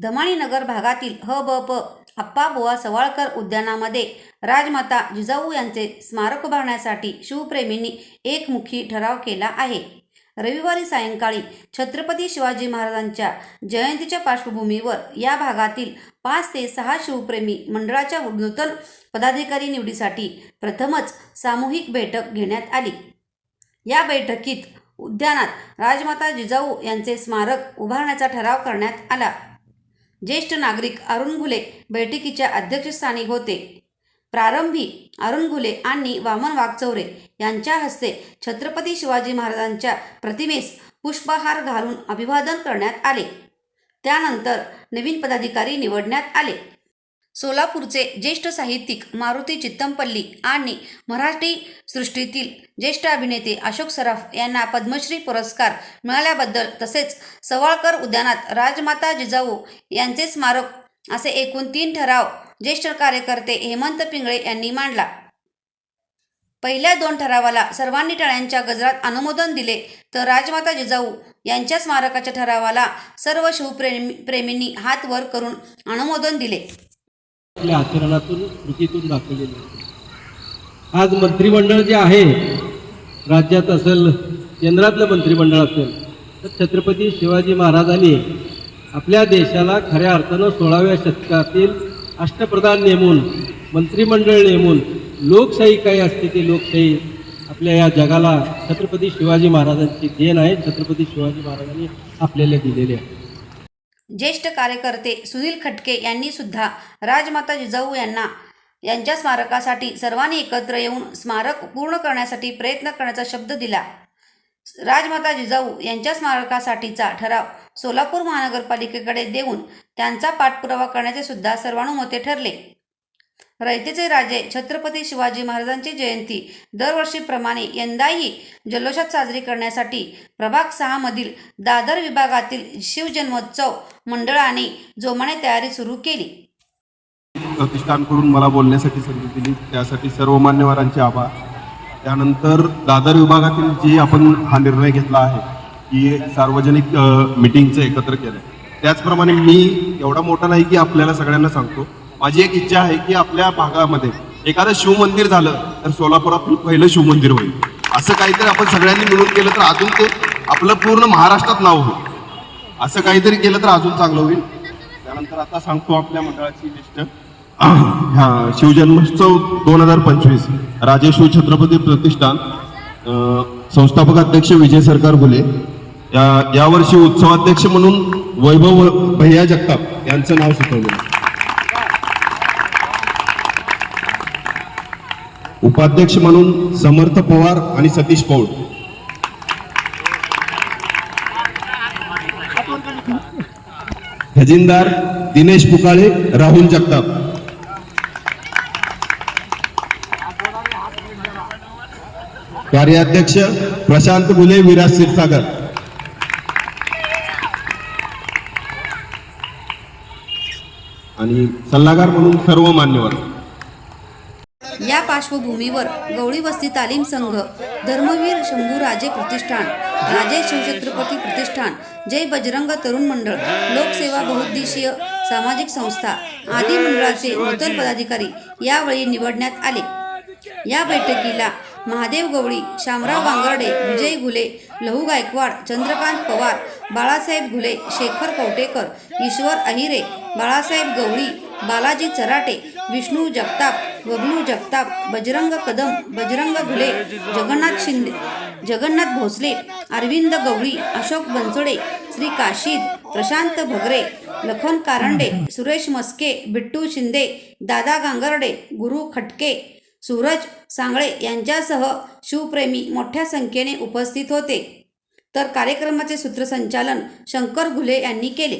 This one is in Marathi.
धमाणी नगर भागातील ह ब प आप्पाबुवा सवाळकर उद्यानामध्ये राजमाता जिजाऊ यांचे स्मारक उभारण्यासाठी शिवप्रेमींनी एकमुखी ठराव केला आहे. रविवारी सायंकाळी छत्रपती शिवाजी महाराजांच्या जयंतीच्या पार्श्वभूमीवर या भागातील पाच ते सहा शिवप्रेमी मंडळाच्या नूतन पदाधिकारी निवडीसाठी प्रथमच सामूहिक बैठक घेण्यात आली. या बैठकीत उद्यानात राजमाता जिजाऊ यांचे स्मारक उभारण्याचा ठराव करण्यात आला. ज्येष्ठ नागरिक अरुण घुले बैठकीच्या अध्यक्षस्थानी होते. प्रारंभी अरुण घुले आणि वामन वाघचौरे यांच्या हस्ते छत्रपती शिवाजी महाराजांच्या प्रतिमेस पुष्पहार घालून अभिवादन करण्यात आले. त्यानंतर नवीन पदाधिकारी निवडण्यात आले. सोलापूरचे ज्येष्ठ साहित्यिक मारुती चित्तमपल्ली आणि मराठी सृष्टीतील ज्येष्ठ अभिनेते अशोक सराफ यांना पद्मश्री पुरस्कार मिळाल्याबद्दल तसेच सवाळकर उद्यानात राजमाता जिजाऊ यांचे स्मारक असे एकूण तीन ठराव ज्येष्ठ कार्यकर्ते हेमंत पिंगळे यांनी मांडला. पहिल्या दोन ठरावाला सर्वांनी टाळ्यांच्या गजरात अनुमोदन दिले तर राजमाता जिजाऊ यांच्या स्मारकाच्या ठरावाला सर्व शिवप्रेमी प्रेमींनी हात वर करून अनुमोदन दिले. आपल्या आचरणातून कृतीतून दाखवलेली आहे. आज मंत्रिमंडळ जे आहे राज्यात असेल केंद्रातलं मंत्रिमंडळ असेल तर छत्रपती शिवाजी महाराजांनी आपल्या देशाला खऱ्या अर्थानं सोळाव्या शतकातील अष्टप्रधान नेमून मंत्रिमंडळ नेमून लोकशाही काय असते ती लोकशाही आपल्या या जगाला छत्रपती शिवाजी महाराजांची देण आहे छत्रपती शिवाजी महाराजांनी आपल्याला दिलेली आहे ज्येष्ठ कार्यकर्ते सुनील खटके यांनी सुद्धा राजमाता जिजाऊ यांना यांच्या स्मारकासाठी सर्वांनी एकत्र येऊन स्मारक पूर्ण करण्यासाठी प्रयत्न करण्याचा शब्द दिला. राजमाता जिजाऊ यांच्या स्मारकासाठीचा ठराव सोलापूर महानगरपालिकेकडे देऊन त्यांचा पाठपुरावा करण्याचे सुद्धा सर्वानुमते ठरले. रयतेचे राजे छत्रपती शिवाजी महाराजांची जयंती. दरवर्षीप्रमाणे यंदाही जल्लोषात साजरी करण्यासाठी प्रभाग सहामधील दादर विभागातील शिवजन्मोत्सव मंडळाने जोमाने तयारी सुरू केली. प्रतिष्ठानकडून मला बोलण्यासाठी संधी दिली. त्यासाठी सर्व मान्यवरांचे आभार. त्यानंतर दादर विभागातील जे आपण हा निर्णय घेतला आहे की सार्वजनिक मिटिंगचं एकत्र केलं. त्याचप्रमाणे मी एवढा मोठा नाही की आपल्याला सगळ्यांना सांगतो. माझी एक इच्छा आहे की आपल्या भागामध्ये एखादं शिवमंदिर झालं तर सोलापुरात पहिलं शिवमंदिर होईल. असं काहीतरी आपण सगळ्यांनी मिळून केलं तर अजून ते आपलं पूर्ण महाराष्ट्रात नाव होईल. असं काहीतरी केलं तर अजून चांगलं होईल. त्यानंतर आता सांगतो आपल्या मंडळाची लिस्ट. हा शिवजन्मोत्सव दोन हजार पंचवीस राजेश्वर छत्रपती प्रतिष्ठान संस्थापक अध्यक्ष विजय सरकार घुले या यावर्षी उत्सवाध्यक्ष म्हणून वैभव भैया जगताप यांचं नाव सुचवलं. उपाध्यक्ष म्हणून समर्थ पवार आणि सतीश पौड खजिनदार दिनेश पुकाळे राहुल जगताप. कार्याध्यक्ष प्रशांत गुले विराज क्षीरसागर. आणि सल्लागार म्हणून सर्व मान्यवर. या पार्श्वभूमीवर गवळी वस्ती तालीम संघ धर्मवीर शंभूराजे प्रतिष्ठान राजे शिवछत्रपती प्रतिष्ठान जय बजरंग तरुण मंडळ लोकसेवा बहुउद्देशीय सामाजिक संस्था आदी मंडळाचे नूतन पदाधिकारी यावेळी निवडण्यात आले. या बैठकीला महादेव गवळी शामराव वांगर्डे विजय घुले लहू गायकवाड चंद्रकांत पवार बाळासाहेब घुले शेखर कवटेकर ईश्वर अहिरे बाळासाहेब गवळी बालाजी चराटे विष्णू जगताप बबलू जगताप बजरंग कदम बजरंग घुले जगन्नाथ शिंदे जगन्नाथ भोसले अरविंद गवळी अशोक बनसोडे श्री काशीद प्रशांत भगरे लखन कारंडे सुरेश मस्के बिट्टू शिंदे दादा गांगरडे गुरु खटके सूरज सांगळे यांच्यासह शिवप्रेमी मोठ्या संख्येने उपस्थित होते. तर कार्यक्रमाचे सूत्रसंचालन शंकर घुले यांनी केले.